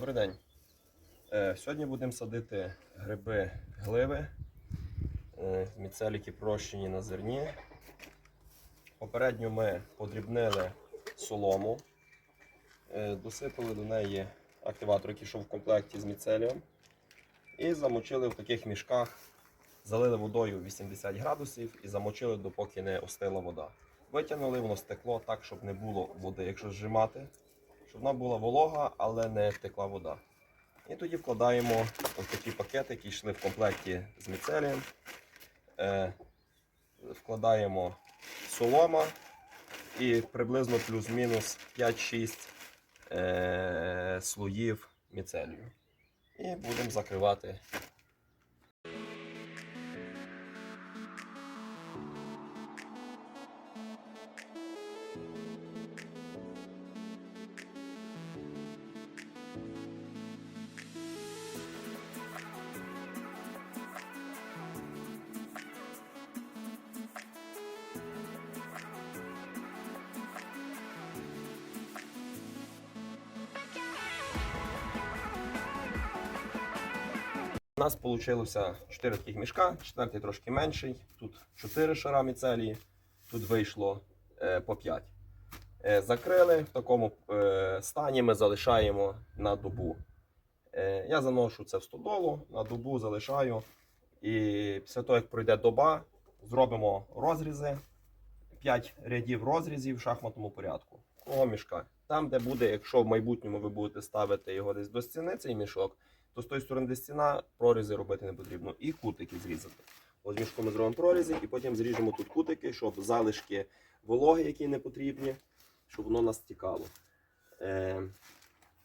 Добрий день. Е, Сьогодні будемо садити гриби гливи, е, міцеліки прощені на зерні. Попередньо ми подрібнили солому, е, досипали до неї активатор, який йшов в комплекті з міцелієм, і замочили в таких мішках, залили водою 80 градусів і замочили, допоки не остила вода. Витягнули, воно стекло так, щоб не було води, якщо зжимати щоб вона була волога, але не текла вода. І тоді вкладаємо ось такі пакети, які йшли в комплекті з міцелієм. Е, вкладаємо солома і приблизно плюс-мінус 5-6 е, слоїв міцелію. І будемо закривати. У нас вийшло 4 таких мішка, четвертий трошки менший. Тут 4 шара міцелії, тут вийшло е, по 5. Е, закрили в такому е, стані ми залишаємо на добу. Я заношу це в стодолу, на добу залишаю. І після того, як пройде доба, зробимо розрізи. 5 рядів розрізів в шахматному порядку. Кого мішка. Там, де буде, якщо в майбутньому ви будете ставити його десь до стіни, цей мішок, то з тої сторони, де стіна, прорізи робити не потрібно. І кутики зрізати. От мішком ми зробимо прорізи, і потім зріжемо тут кутики, щоб залишки вологи, які не потрібні, щоб воно нас стікало. Е,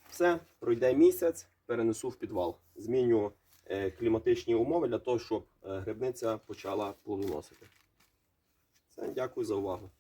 все, пройде місяць, перенесу в підвал. Зміню е, кліматичні умови для того, щоб е, грибниця почала плодоносити. Все, дякую за увагу.